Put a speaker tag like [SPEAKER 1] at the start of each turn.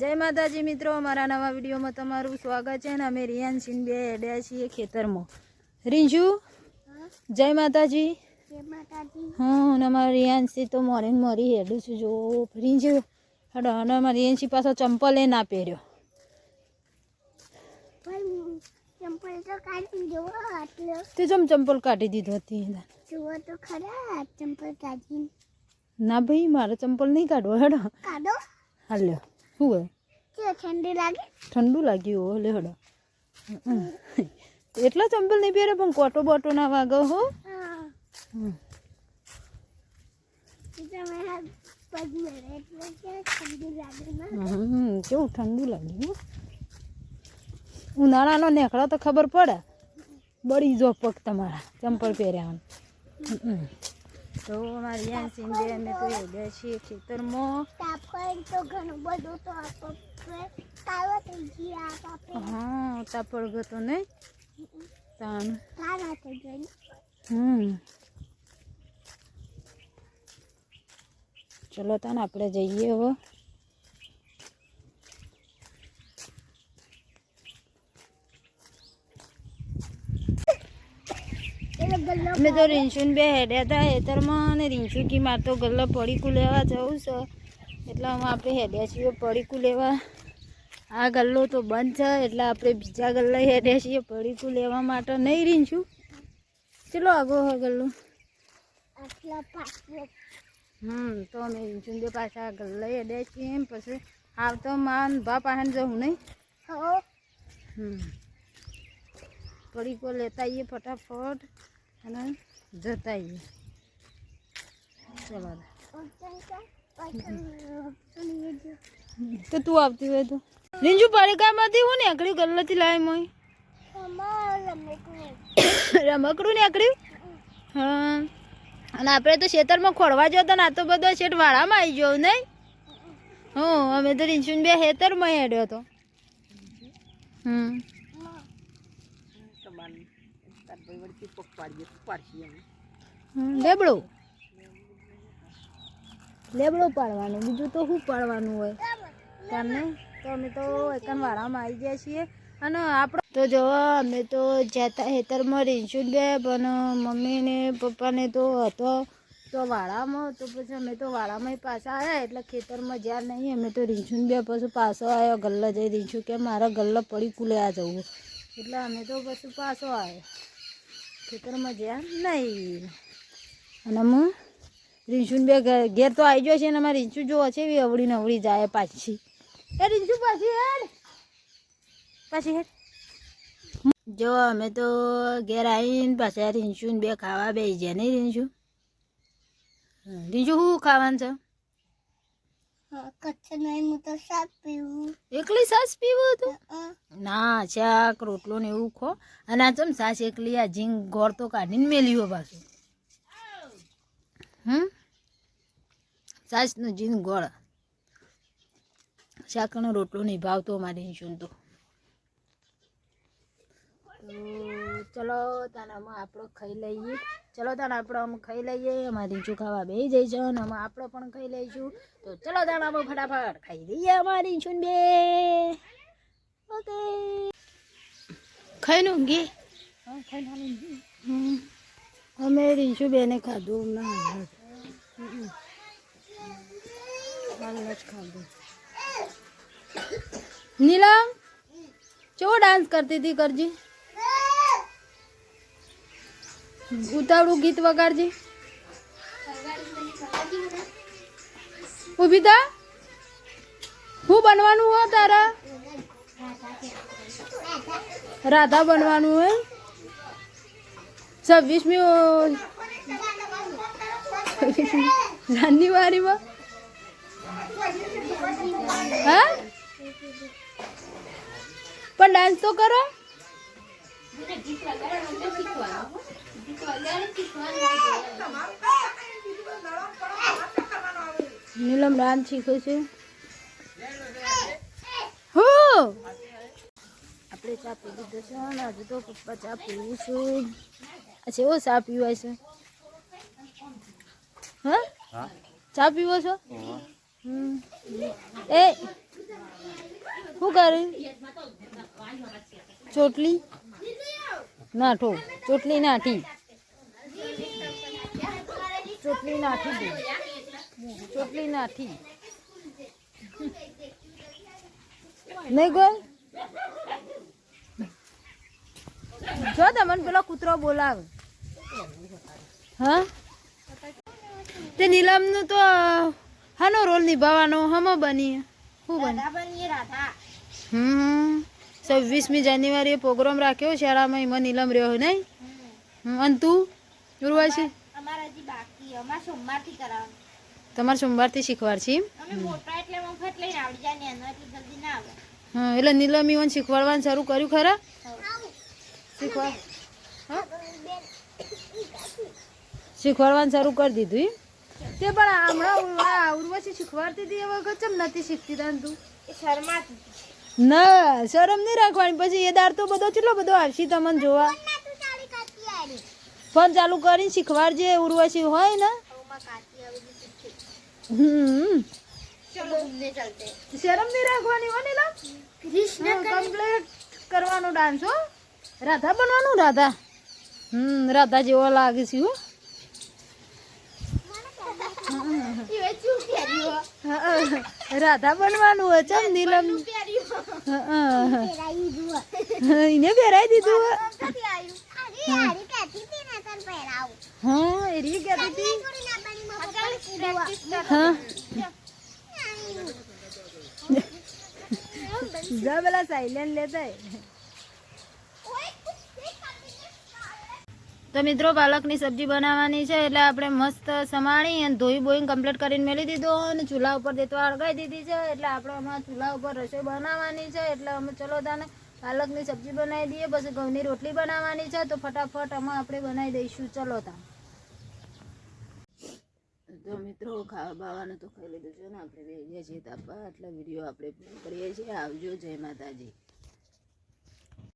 [SPEAKER 1] જય માતાજી મિત્રો અમારા નવા વિડીયોમાં તમારું સ્વાગત છે અને અમે રિયાન સિંહ બે હેડ્યા છીએ ખેતરમાં. રીંજુ? જય માતાજી. હું અને અમારા રિયાનસી તો મોરીને મોરી હેડું છું. જો રીંજુ હડો અને અમારા રિયાનસી પાછો ચંપલ એ ના પહેર્યો
[SPEAKER 2] તે
[SPEAKER 1] જમ ચંપલ કાઢી દીધો હતી ના ભાઈ મારે ચંપલ નહીં કાઢવો હેડો.
[SPEAKER 2] કાઢો.
[SPEAKER 1] હાલ્યો. શું હોય?
[SPEAKER 2] ઠંડી લાગે.
[SPEAKER 1] ઠંડુ લાગ્યું હો લે હડો એટલા ચંપલ નહીં પહેરે પણ કોટો બોટો ના વાગો હો. કેવું ઠંડુ લાગ્યું ઉનાળાનો નેકળો તો ખબર પડે. બળી જો પગ તમારા ચંપલ પહેર્યા તો અમારી યાન બે અમે તો હેડ્યા છીએ ખેતરમાં.
[SPEAKER 2] તાપણ તો ઘણું બધું તો આપણે કાળો થઈ ગયા આપણે
[SPEAKER 1] હા તાપડ ગતો નહીં તાણ.
[SPEAKER 2] કાળા થઈ ગયા
[SPEAKER 1] હમ. ચલો તાન આપણે જઈએ હવે. અમે તો રીંછુન બે હેડ્યા હતા હેતરમાં અને રીંછુ કી માર તો ગલ્લો પડીકું લેવા જવું છે. એટલે અમે આપણે હેડ્યા છીએ પડીકું લેવા. આ ગલ્લો તો બંધ છે એટલે આપણે બીજા ગલ્લા હેડ્યા છીએ પડીકું લેવા માટે. નહીં રીંછું ચલો આગો હા ગલ્લો. હમ તો અમે રીંછુન બે પાછા ગલ્લા હેડ્યા છીએ એમ. પછી આવતો માન ભા પાસે જવું નહીં? હમ. પડીકો લેતા આવીએ ફટાફટ. અને જતા ચલો. તો તું આવતી હોય તો. રીંજુ પાલિકામાંથી હું નીકળ્યું? ગલ્લાથી લાવી મોઈ. રમકડું નીકળ્યું? હા અને આપણે તો ખેતરમાં ખોડવા જતા ને આ તો બધો શેઠ વાળામાં આવી ગયો નહીં? હું અમે તો રીંછુન બે ખેતરમાં હેડ્યો હતો. હમ. હમ, લેબડો. લેબડો પાડવાનો બીજું તો શું પાડવાનું હોય? તમને તો અમે તો એકન વાળામાં આવી ગયા છીએ. અને આપણે તો જો અમે તો જતા હેતરમાં રીંછું બે પણ મમ્મી ને પપ્પાને તો હતો. તો વાળામાં તો પછી અમે તો વાળામાં પાછા આવ્યા એટલે ખેતરમાં જ્યાં નહીં અમે તો રીંછું બે પછી પાછો આવ્યો ગલ્લા જઈ રીંછું કે મારા ગલ્લા પડી કુલે આ જવું. એટલે અમે તો પછી પાછો આવ્યો ખેતરમાં જ્યાં નહીં. અને હું રીંછુન બે ઘેર તો આવી ગયો છે ને અમારે રીંછુ જોવા છે, એવી અવળી નવળી જાય પાછી. એ રીંછુ પાછી હેડ. પાછી હેડ. જો, અમે તો ઘેર આવીને પાછા રીંછુન બે ખાવા બે જાય નહીં રીંછુ? રીંછુ શું ખાવાનું છે
[SPEAKER 2] કચ્છ નહીં હું તો સાપ પીવું
[SPEAKER 1] એકલી સાસ પીવું હતું? ના, શાક, રોટલો ને એવું ખો. અને આ ચમ સાસ એકલી, આ જીંગ ગોળ તો કાઢીને મેલ્યો પાછું. હમ? સાસનું જીંગ ગોળ. શાકનો રોટલો નહીં ભાવતો મારી તો. તો ચલો, તાનામાં આપણો ખાઈ લઈએ. ચલો તાના આપણે આમ ખાઈ લઈએ. અમારી રીંચું ખાવા બે જઈ છે અને અમે આપણે પણ ખાઈ લઈશું. તો ચલો તાનામાં ફટાફટ ખાઈ લઈએ અમારી રીંચું બે. ઓકે ખાઈ નું ઘી. અમે રીંચું બેને ખાધું હમણાં ખાધું. નીલમ કેવો ડાન્સ કરતી હતી કરજી? ઉતાવળું ગીત વગાડજે. ઊભી તા હું બનવાનું હો તારા? રાધા બનવાનું હોય છવ્વીસમી જાન્યુઆરીમાં? હા? પણ ડાન્સ તો કરો. નીલમ રાન શીખે છે. હો! આપણે ચા પી લીધો છે અને હજુ તો પપ્પા ચા પીવું છું. અચ્છા એવો ચા પીવાય છે? હા? ચા પીવો છો? હમ. એ શું કર્યું? ચોટલી? નાઠો. ચોટલી નાઠી. ચોટલી નાઠી ચોટલી નાઠી. નહીં ગોલ? જો તમને પેલો કૂતરો બોલાવે. હા? તે નીલમનું તો હાનો રોલ નિભાવવાનો હમો બની. શું બની? હમ. છવ્વીસમી જાન્યુઆરીએ પ્રોગ્રામ રાખ્યો શાળામાં એમાં નીલમ રહ્યો નહીં? અને તું? ઉર્વાશી તમારે સોમવારથી શીખવાડ છે હા એટલે નીલમ ઈવન શીખવાડવાનું શરૂ કર્યું ખરા? શીખવા શીખવાડવાનું શરૂ કરી દીધું એમ? તે પણ હમણાં ઉર્વશી શીખવાડતી હતી એ વખત ચમ નથી શીખતી તું?
[SPEAKER 2] શર્માતી
[SPEAKER 1] ના શરમ નહીં રાખવાની. પછી એ દાર તો બધો કેટલો બધો આવશે તમને જોવા. ફોન ચાલુ કરીને શીખવાડજે ઉર્વશી હોય ને. હમ. શરમ નહીં રાખવાની હોય ને
[SPEAKER 2] કૃષ્ણ
[SPEAKER 1] કમ્પ્લીટ કરવાનો ડાન્સ હો. રાધા બનવાનું રાધા. હમ રાધા જેવો લાગે છે હા, રાધા બનવાનું હોય ચમ નીલમ. એને પહેરાઈ દીધું હો.
[SPEAKER 2] પહેરાવું
[SPEAKER 1] એ રી કહેતી હતી. જા પેલા સાયલેન્ટ લેતા. તો મિત્રો, પાલકની સબ્જી બનાવવાની છે એટલે આપણે મસ્ત સમાણી અને ધોઈ બોઈને કમ્પ્લીટ કરીને મેળી દીધો અને ચૂલા ઉપર દેતવા અળગાઈ દીધી છે એટલે આપણે હમણાં ચૂલા ઉપર રસોઈ બનાવવાની છે એટલે અમે ચલો તાને પાલકની સબ્જી બનાવી દઈએ. પછી ઘઉંની રોટલી બનાવવાની છે તો ફટાફટ આમાં આપણે બનાવી દઈશું. ચલો તા તો મિત્રો, ખાવા બાવાનું તો ખાઈ લીધું છે ને, આપણે તાપા એટલે વીડિયો આપણે પૂરો કરીએ છીએ. આવજો, જય માતાજી.